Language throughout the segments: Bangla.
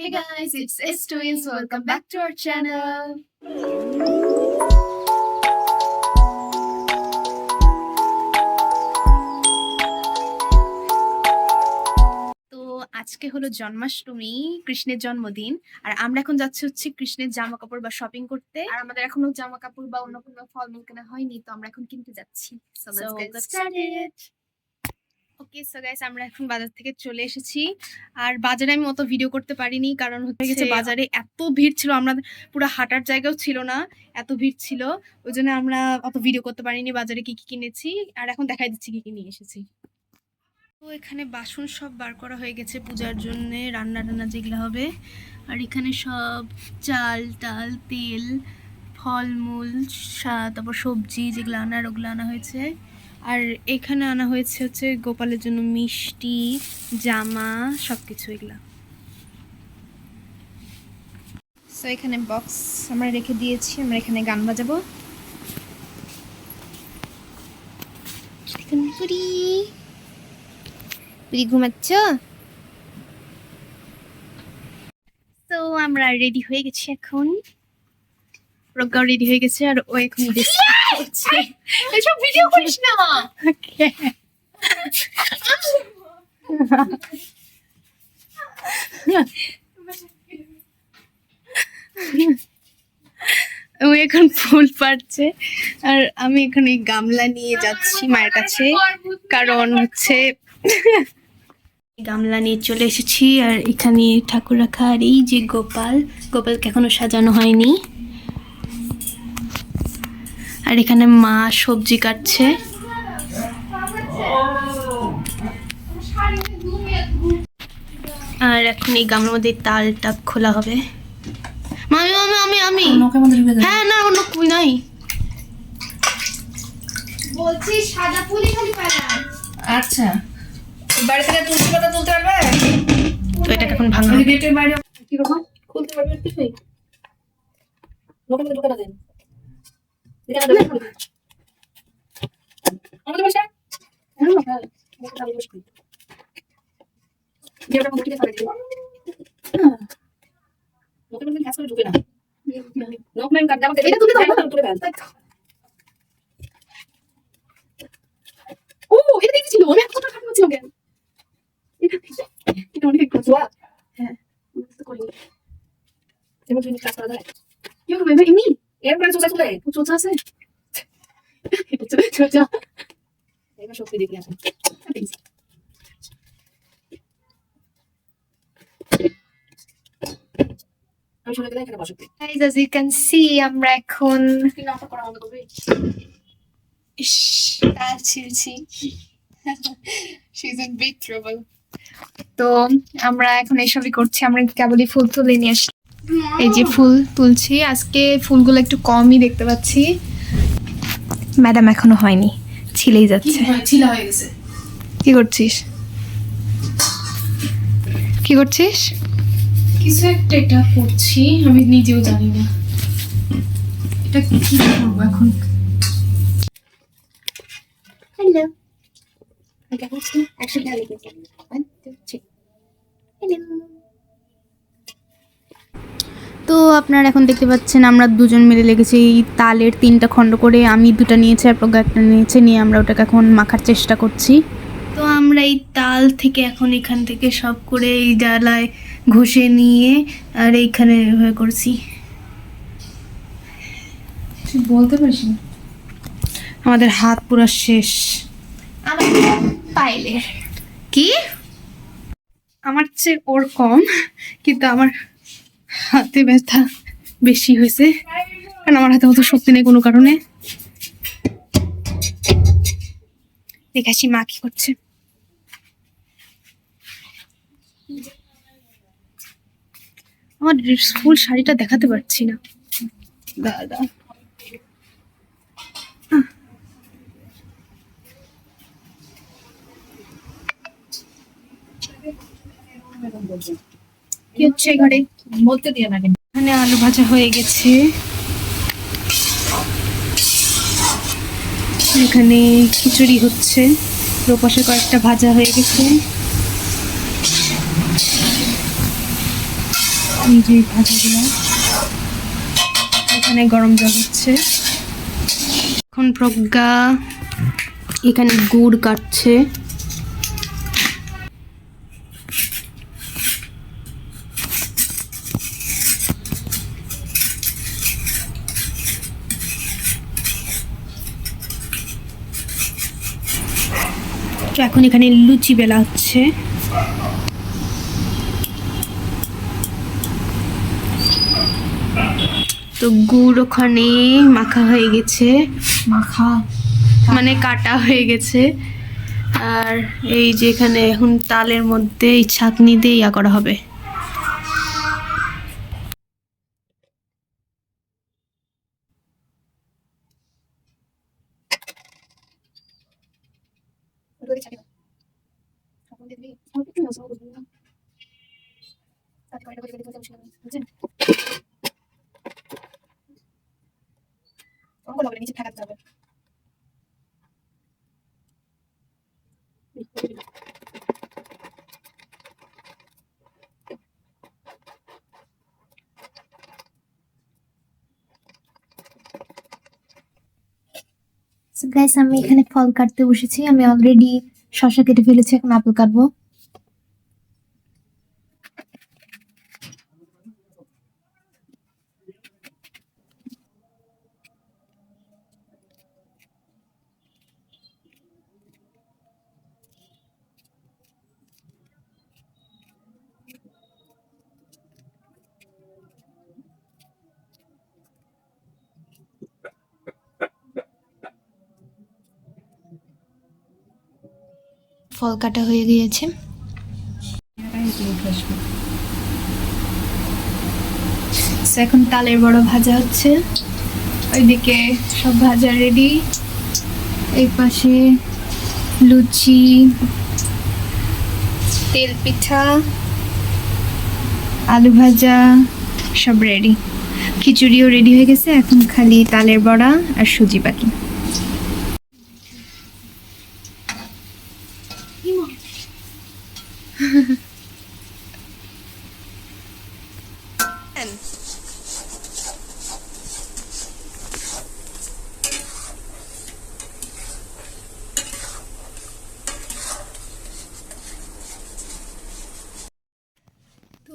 Hey guys, it's S Twins. Welcome back to our channel. তো আজকে হলো জন্মাষ্টমী কৃষ্ণের জন্মদিন আর আমরা এখন যাচ্ছি হচ্ছে কৃষ্ণের জামা কাপড় বা শপিং করতে আর আমাদের এখনও জামা কাপড় বা অন্য কোনো ফলমূল কেনা হয়নি তো আমরা এখন কিনতে যাচ্ছি So let's get started. Okay so guys আমরা এখন বাজার থেকে চলে এসেছি। আর বাজারে আমি অত ভিডিও করতে পারিনি কারণ হচ্ছে গেছে বাজারে এত ভিড় ছিল আমরা পুরো হাঁটার জায়গাও ছিল না এত ভিড় ছিল। ওই জন্য আমরা অত ভিডিও করতে পারিনি বাজারে কি কি কিনেছি। আর এখন দেখাই দিচ্ছি কি কি নিয়ে এসেছি। তো এখানে বাসন সব বার করা হয়ে গেছে পূজার জন্য রান্না টান্না যেগুলো হবে। আর এখানে সব চাল টাল তেল ফলমূল তারপর সবজি যেগুলো আনার ওগুলো আনা হয়েছে। আর এখানে আনা হয়েছে হচ্ছে গোপালের জন্য মিষ্টি জামা সব কিছু এগুলা। সো এখানে বক্স আমরা রেখে দিয়েছি আমরা এখানে গান বাজাবো। পুরি। পুরি ঘুমাচ্ছ? তো আমরা রেডি হয়ে গেছি এখন। প্রজ্ঞাও রেডি হয়ে গেছে আর ও এখন ডিসকাস করছে এসব ভিডিও করিস না। Okay. ও এখন ফুল পাড়ছে আর আমি এখন এই গামলা নিয়ে যাচ্ছি মায়ের কাছে কারণ হচ্ছে গামলা নিয়ে চলে এসেছি আর এখানে ঠাকুর রাখা আর এই যে গোপাল গোপালকে এখনও সাজানো হয়নি। আর এখানে মা সবজি কাটছে। আর এখন এই গামলার মধ্যে তালটা খোলা হবে। মামি মামি আমি আমি হ্যাঁ না অন্য কুই নাই। বলছি সাদা ফুলই খালি আচ্ছা। বাড়ি থেকে তুলসী পাতা তুলতে পারবে? তো এটাকে এখন ভাঙা গেটের বাইরে কীরকম? খুলতে পারবে? কিছুই লোকের মধ্যে দেন। ও এটা দেখেছিল আমি এত কথা খাচ্ছিল কেন? এটা অনেক কচুয়া হ্যাঁ এবার তুমি কাজ করা যায়। কি হবে এমনি? এর পরে চোচা চলে চোচা আছে চোচা এবার সত্যি দেখি আসেন Guys, as you can see, আমরা এখন তো আমরা এখন এসবই করছি। আমরা কেবলই ফুল তুলে নিয়ে আসছি এই যে ফুল তুলছি। আজকে ফুলগুলো একটু কমই দেখতে পাচ্ছি। ম্যাডাম এখনও হয়নি। ছিলেই যাচ্ছে। ছিলা হয়ে গেছে। কি করছিস? কি করছিস? কিছু একটা এটা করছি। আমি নিজেও জানি না। এটা কি করব এখন? হ্যালো আছেন একসাথে লিখেছি হ্যালো তো আপনারা এখন দেখতে পাচ্ছেন আমরা দুজন মিলে লেগেছি এই তালের তিনটা খণ্ড করে। আমি দুটো নিয়েছি আর প্রজ্ঞা একটা নিয়েছে নিয়ে আমরা ওটাকে এখন মাখার চেষ্টা করছি। তো আমরা এই তাল থেকে এখন এখান থেকে সব করে এই ডালায় ঘষে নিয়ে আর এইখানে এভাবে করছি। বলতে পারিস আমাদের হাত পুরো শেষ। আমার পাইলের কি? আমার চেয়ে ওর কম কিন্তু আমার হাতে ব্যথা বেশি হয়েছে। কারণ আমার হাতে অত শক্তি নেই কোনো কারণে। দেখাসি মা কি করছে। আমার ফুল শাড়িটা দেখাতে পারছি না। দাদা। কি হচ্ছে ঘরে? বলতে দিয়ে না কিন্তু। এখানে আলু ভাজা হয়ে গেছে। এখানে খিচুড়ি হচ্ছে। রোপাশে কয়েকটা ভাজা হয়ে গেছে। এই যে ভাজাগুলো। এখানে গরম জল হচ্ছে। এখন প্রজ্ঞা এখানে গুড় কাটছে। তো এখন এখানে লুচি বেলা হচ্ছে তো গুড় ওখানে মাখা হয়ে গেছে। মাখা। মানে কাটা হয়ে গেছে। আর এই যে এখানে এখন তালের মধ্যে এই ছাঁকনি দিয়ে ইয়া করা হবে ওটাকে ছাড়ি দাও সকল দিয়ে দিবি অল্প একটু নাও সব বুঝবি না তাতে কয়টা করে করে বসে বুঝছেন অঙ্ক লাগলে গাইস আমি এখানে ফল কাটতে বসেছি। আমি অলরেডি শসা কেটে ফেলেছি এখন আপেল কাটবো। ফল কাটা হয়ে গিয়েছে। এখন তালের বড় ভাজা হচ্ছে। ওইদিকে সব ভাজা রেডি এই পাশে লুচি, তেল পিঠা, আলু ভাজা, সব রেডি খিচুড়িও রেডি হয়ে গেছে, এখন খালি তালের বড়া আর সুজি বাকি তো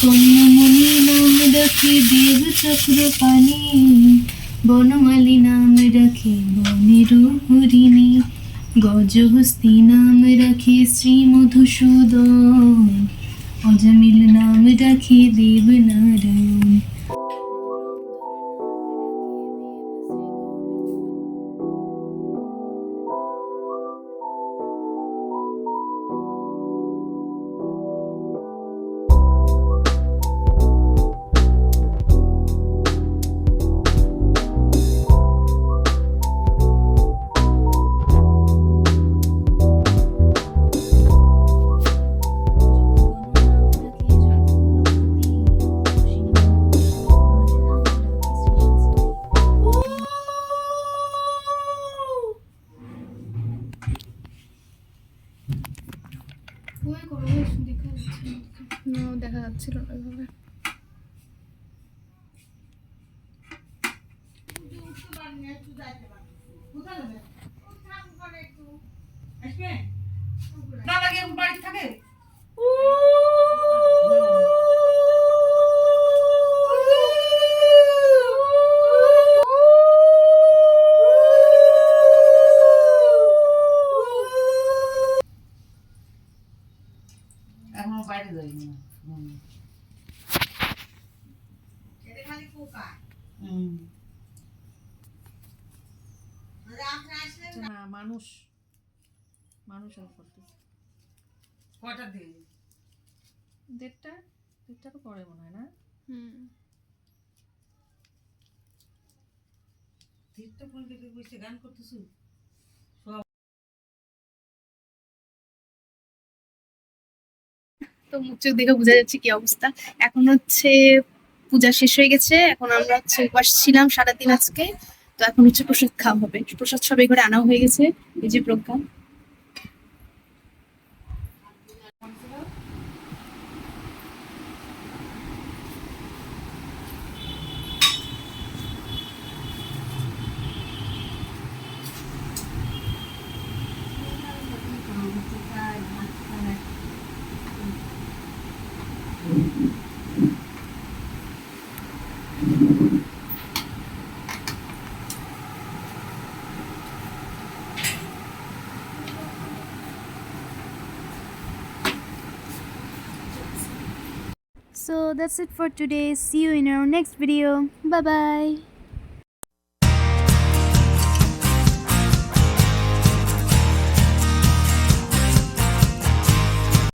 কন্যামণি নাম রাখি দেব চক্র পানি। বনমালী নাম রাখে বনের হরিণী গজহস্তি নাম রাখি শ্রী মধুসূদন। অজামিল নাম রাখি দেব নারায়ণ দেখা যাচ্ছিল না। মানুষ। মানুষ আর দেড়টা? পরে মনে হয় না? বসে গান তো মুখ চোখ দেখে বোঝা যাচ্ছে কি অবস্থা। এখন হচ্ছে পূজা শেষ হয়ে গেছে। এখন আমরা হচ্ছে উপাস ছিলাম সারাদিন আজকে। তো এখন হচ্ছে প্রসাদ খাওয়া হবে। প্রসাদ সবাই করে আনাও হয়ে গেছে। এই যে প্রজ্ঞা। So that's it for today. See you in our next video. Bye bye.